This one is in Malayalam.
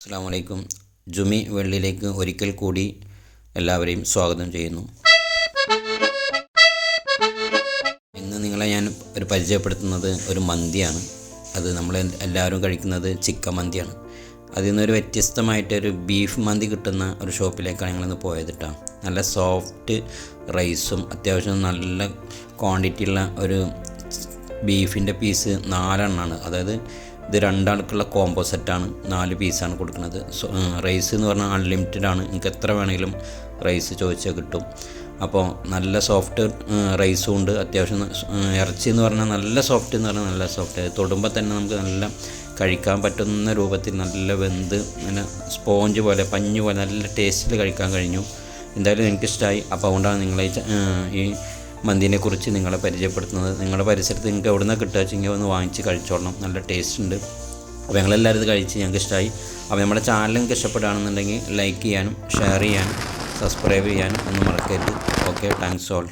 അസ്സാം വലൈക്കും ജുമി വെള്ളിയിലേക്ക് ഒരിക്കൽ കൂടി എല്ലാവരെയും സ്വാഗതം ചെയ്യുന്നു. ഇന്ന് നിങ്ങളെ ഞാൻ ഒരു പരിചയപ്പെടുത്തുന്നത് ഒരു മന്തിയാണ്. അത് നമ്മൾ എല്ലാവരും കഴിക്കുന്നത് ചിക്കൻ മന്തിയാണ്. അതിൽ നിന്നൊരു വ്യത്യസ്തമായിട്ടൊരു ബീഫ് മന്തി കിട്ടുന്ന ഒരു ഷോപ്പിലേക്കാണ് ഞങ്ങളിന്ന് പോയത് കേട്ടോ നല്ല സോഫ്റ്റ് റൈസും അത്യാവശ്യം നല്ല ക്വാണ്ടിറ്റിയുള്ള ഒരു ബീഫിന്റെ പീസ് നാലെണ്ണമാണ് അതായത് ഇത് രണ്ടാൾക്കുള്ള കോംബോ സെറ്റാണ് നാല് പീസാണ് കൊടുക്കുന്നത്. റൈസ് എന്ന് പറഞ്ഞാൽ അൺലിമിറ്റഡ് ആണ്. നിങ്ങൾക്ക് എത്ര വേണമെങ്കിലും റൈസ് ചോദിച്ചാൽ കിട്ടും. അപ്പോൾ നല്ല സോഫ്റ്റ് റൈസും ഉണ്ട്. അത്യാവശ്യം ഇറച്ചി എന്ന് പറഞ്ഞാൽ നല്ല സോഫ്റ്റ് എന്ന് പറഞ്ഞാൽ നല്ല സോഫ്റ്റ് തൊടുമ്പോൾ തന്നെ നമുക്ക് നല്ല കഴിക്കാൻ പറ്റുന്ന രൂപത്തിൽ നല്ല വെന്ത് നല്ല സ്പോഞ്ച് പോലെ പഞ്ഞു പോലെ നല്ല ടേസ്റ്റിൽ കഴിക്കാൻ കഴിഞ്ഞു. എന്തായാലും എനിക്കിഷ്ടമായി അപ്പോൾ അതുകൊണ്ടാണ് നിങ്ങളെ ഈ മന്തിനെ കുറിച്ച് നിങ്ങളെ പരിചയപ്പെടുത്തുന്നത്. നിങ്ങളുടെ പരിസരത്ത് നിങ്ങൾക്ക് എവിടെ നിന്നാണ് കിട്ടുക വെച്ചെങ്കിൽ ഒന്ന് വാങ്ങിച്ച് കഴിച്ചോളണം. നല്ല ടേസ്റ്റ് ഉണ്ട്. അപ്പോൾ ഞങ്ങളെല്ലാവരും ഇത് കഴിച്ച് ഞങ്ങൾക്ക് ഇഷ്ടമായി അപ്പോൾ നമ്മുടെ ചാനൽ നിങ്ങൾക്ക് ഇഷ്ടപ്പെടുകയാണെന്നുണ്ടെങ്കിൽ ലൈക്ക് ചെയ്യാനും ഷെയർ ചെയ്യാനും സബ്സ്ക്രൈബ് ചെയ്യാനും ഒന്നും മറക്കരുത്. Okay thanks all